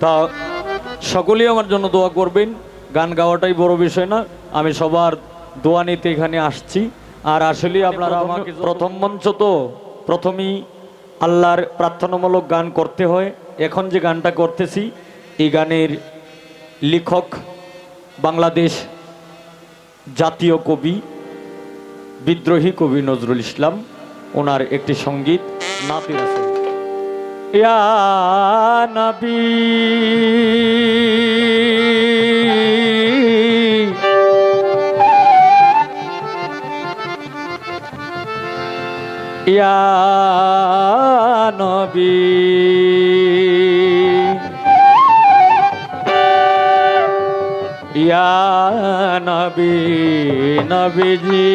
তা সকলেই আমার জন্য দোয়া করবেন। গান গাওয়াটাই বড় বিষয় না আমি সবার দোয়া নিতে এখানে আসছি। আর আসলে আপনারা আমাকে প্রথম মঞ্চ তো প্রথমেই আল্লাহর প্রার্থনামূলক গান করতে হয়। এখন যে গানটা করতেছি এই গানের লেখক বাংলাদেশ জাতীয় কবি বিদ্রোহী কবি নজরুল ইসলাম ওনার একটি সংগীত নাতির আছে নবি। নবি। নবী নবীজী।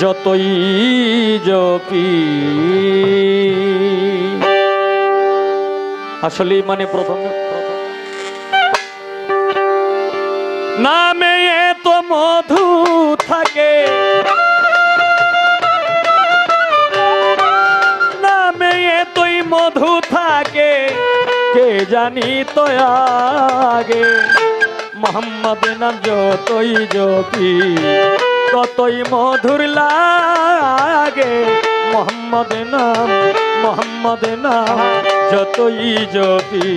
যতই জপি আসলে মানে প্রথম নামে এত মধু থাকে। নামে এতই মধু থাকে, কে জানি তো আগে। মোহাম্মদ নাম যতই জপি ততই মধুর লাগে। মোহাম্মদ নাম মোহাম্মদ নাম, যতই জপি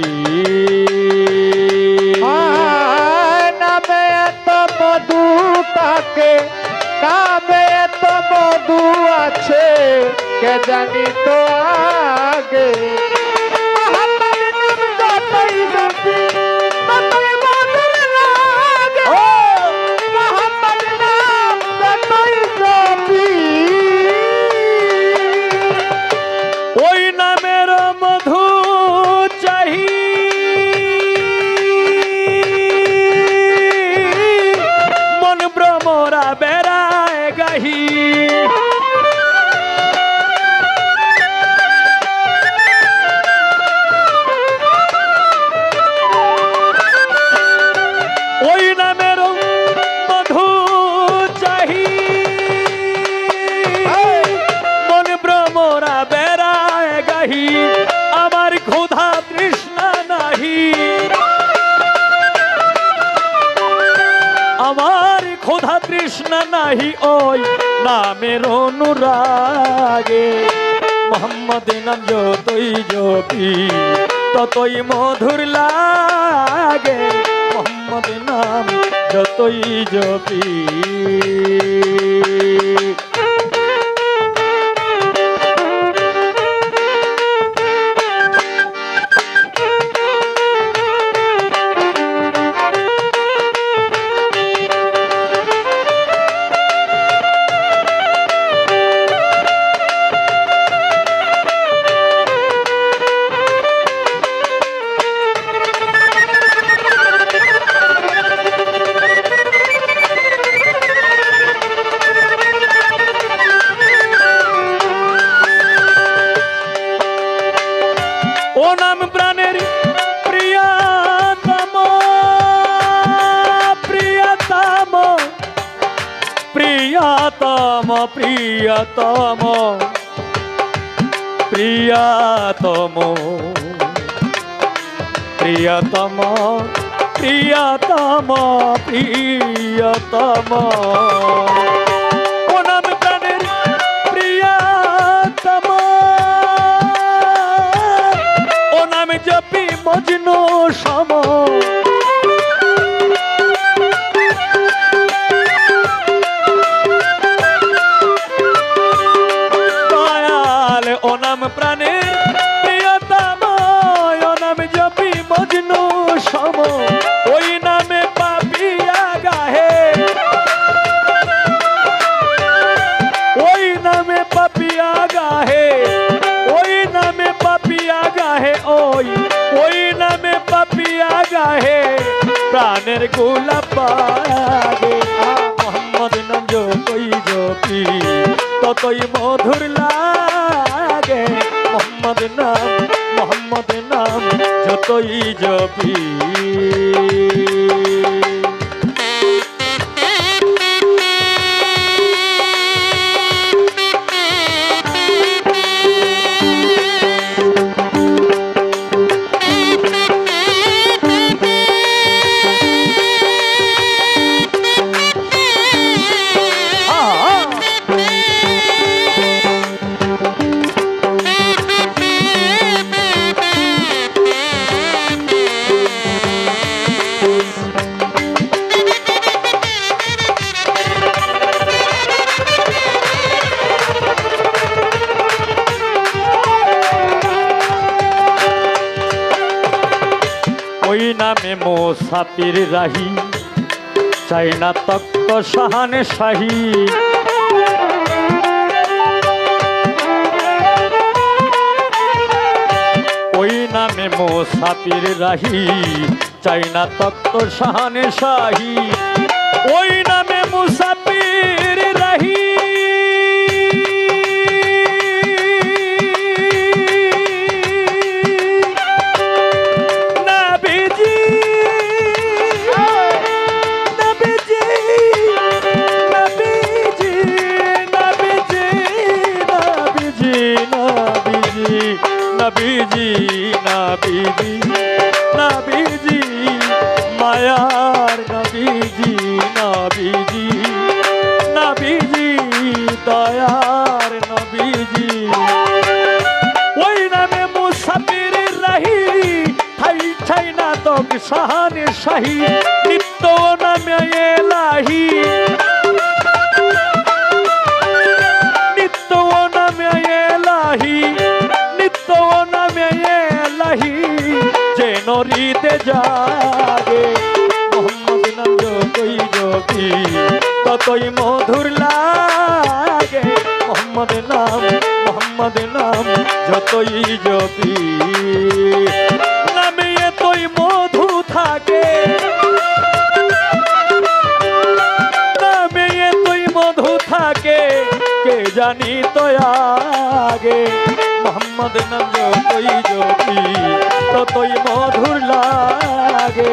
নামে এত মধু তাকে, নামে এত মধু আছে, কে জানি তো আগে। ওই নামের মধু আমার কৃষ্ণ নাহি, ওই নামের অনুরাগে। মোহাম্মদ নাম যতই জপি, ততই মধুর লাগে। মোহাম্মদ নাম যতই জপি। প্রিয়তম প্রিয়তম প্রিয়তম প্রিয়তম প্রিয়তম প্রিয়তম। প্রাণের গোলাপাগে মোহাম্মদ নাম যতই জপি ততই মধুর লাগে, মোহাম্মদ নাম মোহাম্মদ নাম, যতই জপি নামে মোসাফির রাহি চাই না তক্ত সাহানে শাহী। ওই নামে মোসাফির রাহি চাই না তক্ত সাহানে শাহী। ওই নামে মুসাফির নবীজি নবীজি, মায়ার নবীজি নবীজি নবীজি, দয়ার নবীজি। ওই নামে মুসাফির রাহি ঠাই ঠাই না তক সাহানে শাহী, নিত্য নামে এলাহি। যে নরিতে জাগে। মোহাম্মদ নাম যতই জপি ততই মধুর লাগে। মোহাম্মদ নাম মোহাম্মদ নাম, যতই জপি নামে এতই মধু থাকে। নামে মধু থাকে। কে জানি তো আগে। মোহাম্মদ নাম যতই জ্যোতি, ততই মধুর লাগে।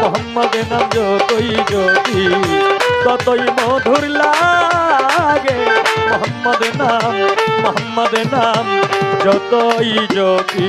মোহাম্মদ নাম যতই জ্যোতি, ততই মধুর লাগে। মোহাম্মদ নাম মোহাম্মদ নাম, যতই জপি